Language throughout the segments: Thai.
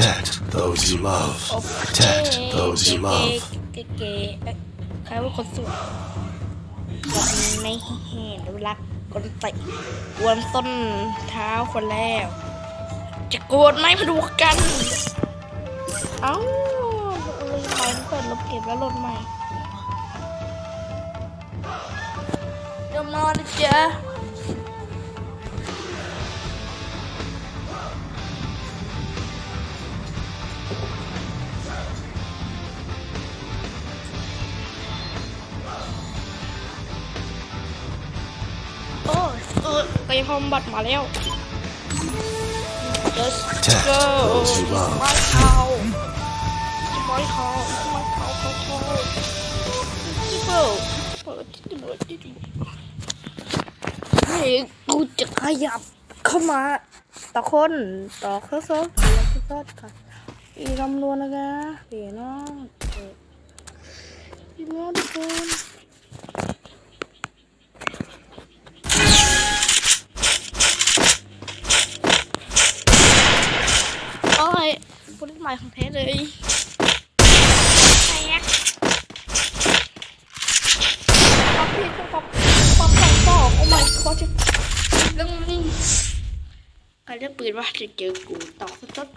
Protect those you love. Protect those you love. เก๋เก๋ใครว่าคนสวยไม่เห็นรักคนใส่กวนส้นเท้าคนแล้ว จะโกรธไหมมาดูกัน เอ้าเลยไปเปิดลบเก็บแล้วลดใหม่เดี๋ยวมานะจ๊ อไปพร้อมบัตมาแล้ว Let's Protect go those you love. ไม่เขาไม่เขาไม่เขาเขาเขาเบิลเปิดเบิลจิเบิลเฮ้ยกูจะขยับเข้ามาต่อคนต่อเครื่องซดเรียนเครื่องซดค่ะอีกำนวนนะคะพี่น้องเออพี่น้องทุกคน โอ้ย พูดใหม่ของแท้เลยแอ๊กป๊อปพี่ป๊อปป๊อปป๊อปป๊อปโอ้ my god เรื่องนี้ใครเลือกปืนวะจะเจอกูตอกสดๆ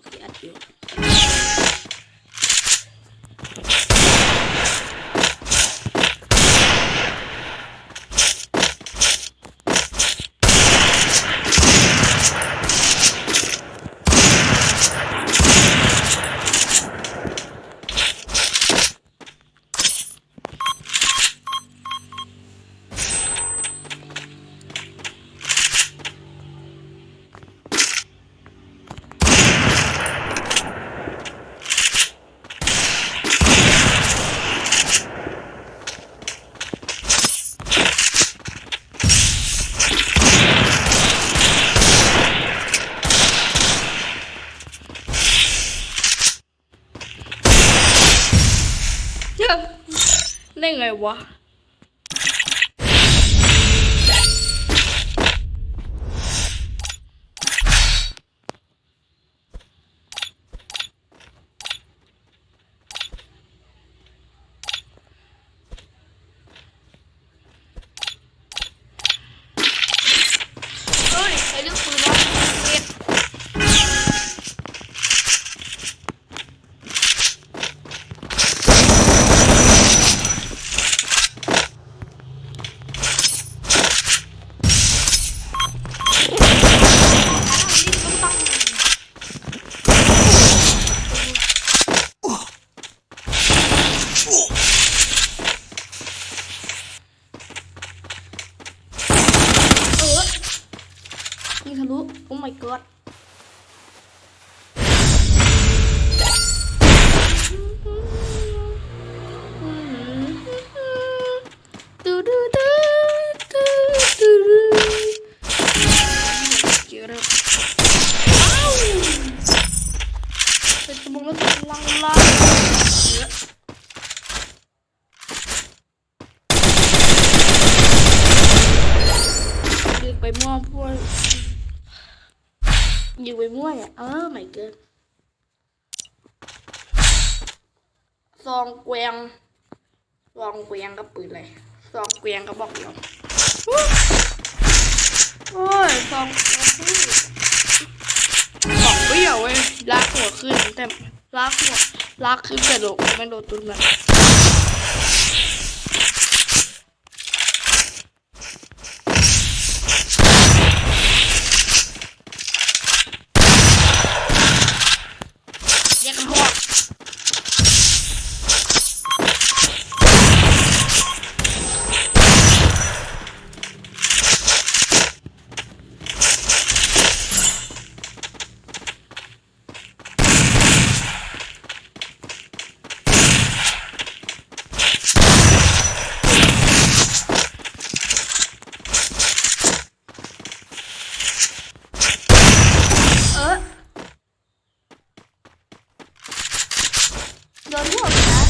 โอเคอัดอยู่เฮ้ย ได้ไงวะ เฮ้ยใครเลือกปืนวะเรียกเออยิงทะลุ โอ้ my god ดูดูดูดูดูดูเจอแล้วอ้าวเป็นกระบอกแล้วเป็นลังลังเยอะยิงไปมั่วพวกยิง ไปมั่วอะเออไม่เกินซองแกวงซองเกวียงกับปืนเลยซองเกวียงก็บอกเดียวโอ้ยซองเกวียงพี่บอกเบี้ยวเว้ยลากหัวขึ้นแต่ลากหัวลากขึ้นแต่โดดไม่โดดตุ้นมันแยกกันพวก เออโดนหัวนะ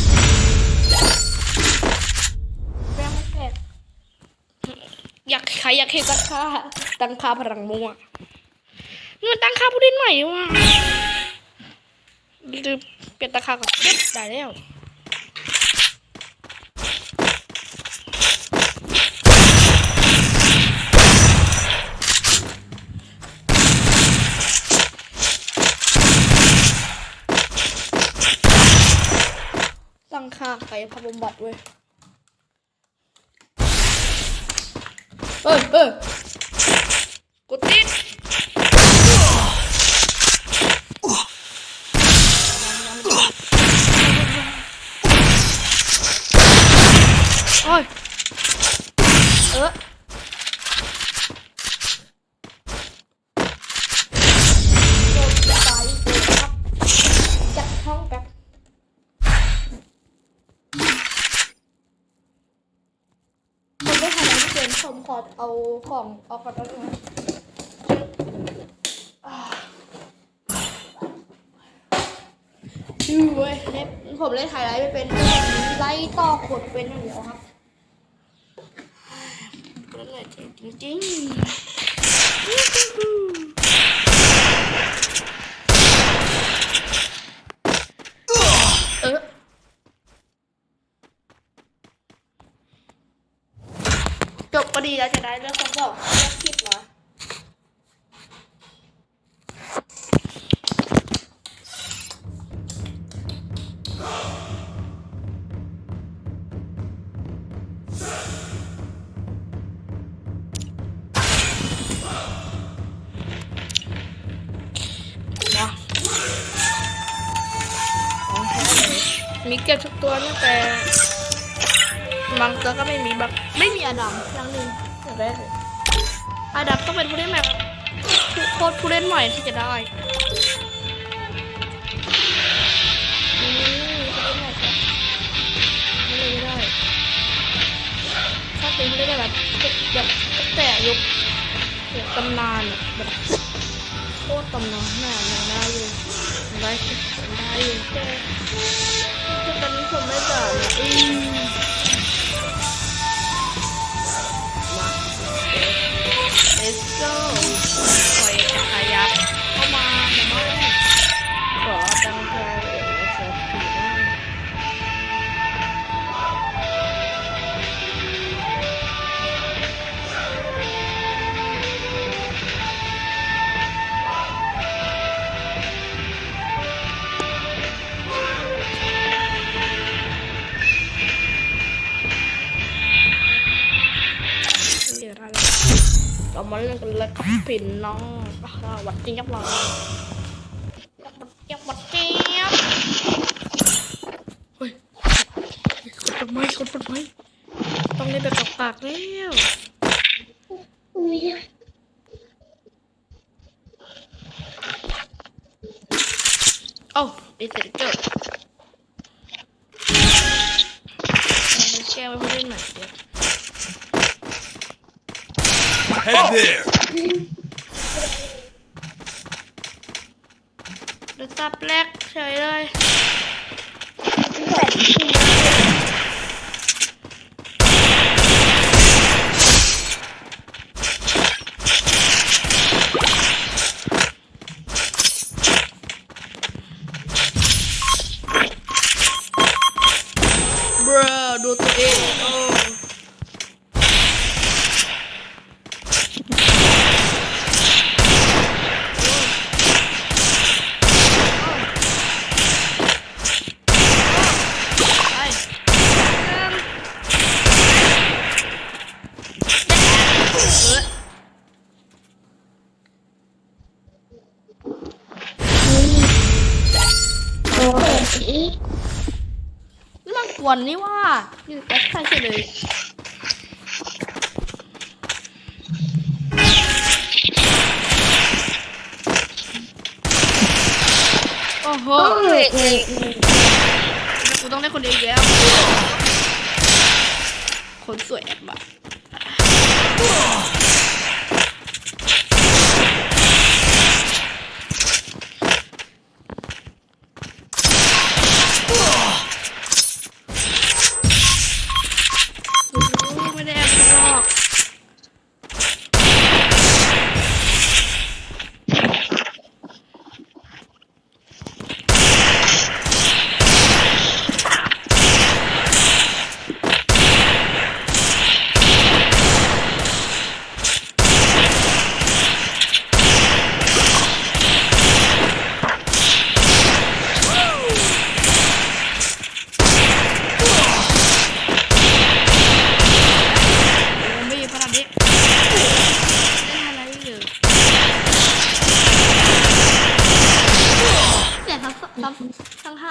แม่ไม่แตกอยากใครอยากเห็น ตั้งค่าพลังมั่วนี่มันตั้งค่าผู้เล่นใหม่นี่ว่ะลืมเปลี่ยนตาค่าก่อนได้แล้วตั้งค่าไปพาบำบัดเว้ยเอ้ยเอ้ยกดติดโอ้ย เออโดนตายอีกแล้วครับจัดห้องแป๊บ ผมไม่ทำอะไรไม่เป็นผม ขอเอาของเอาขอเอาหน่อยอ่าอือเว้ยเล่นผมเล่นไฮไลท์ไม่เป็นไล่ต่อขดเป็นอย่างเดียวครับเล่นเลยจริงจริงๆเออ จบก็ ดีแล้วจะได้เรื่องของบอกเรื่องคลิปมามาของแท้เลยมีเก็บทุกตัวตั้งแต่ บางตัวก็ไม่มีแบบไม่มีอดัมอย่างหนึ่งอย่างแรกเลยอดัมต้องเป็นผู้เล่นใหม่แบบโคตรผู้เล่นใหม่ที่จะได้อืมผู้เล่นใหม่ครับไม่ได้ถ้าเป็นผู้เล่นแบบแบบตั้งแต่ยุคแบบตำนานแบบโคตรตำนานน่ายังได้อยู่ยังได้ได้อยู่แต่ตอนนี้ผมไม่แบบอื เล่นกันเลยครับผินน้องหวัดเจี๊ยบเรายับหวัดเจี๊ยบหวัดเจี๊ยบเฮ้ยคนปดไม้คนปดไม้ต้องเล่นแบบปากแล้วโอ้ดีเสร็จเกิดแก้ไว้เพื่อเล่นใหม่เดี๋ยว Head there. เดือดซับแรกเฉยเลยบรดูตัวเองโอ้ไปเออี่มันกวนนี่ว่าอยู่แป๊บใช่เฉยเลยโอ้โหกูต้องได้คนเดียวอีกแล้ว คนสวยแอบ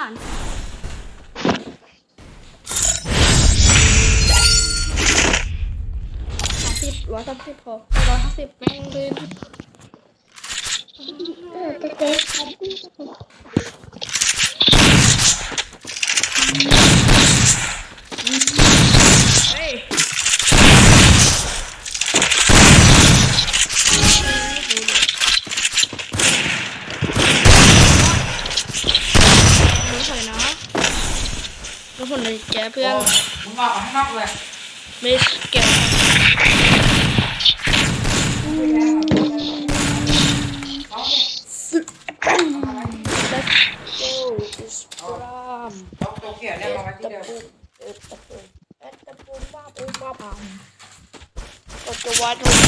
อนสิบร้อยสามสิบพอร้อยห้าสิบแม่งเลยจะเจ๊ เลยแกเพื่อนมึงออกมาข้างนอกเลยมิสแกน Let's go is from เอาตัวเขียนเนี่ยมาไว้ที่ตะเดิมปูเอ็ดตะปูเอ็ดตะปูบ้าปูบ้าพังเราจะวัดลงเนี่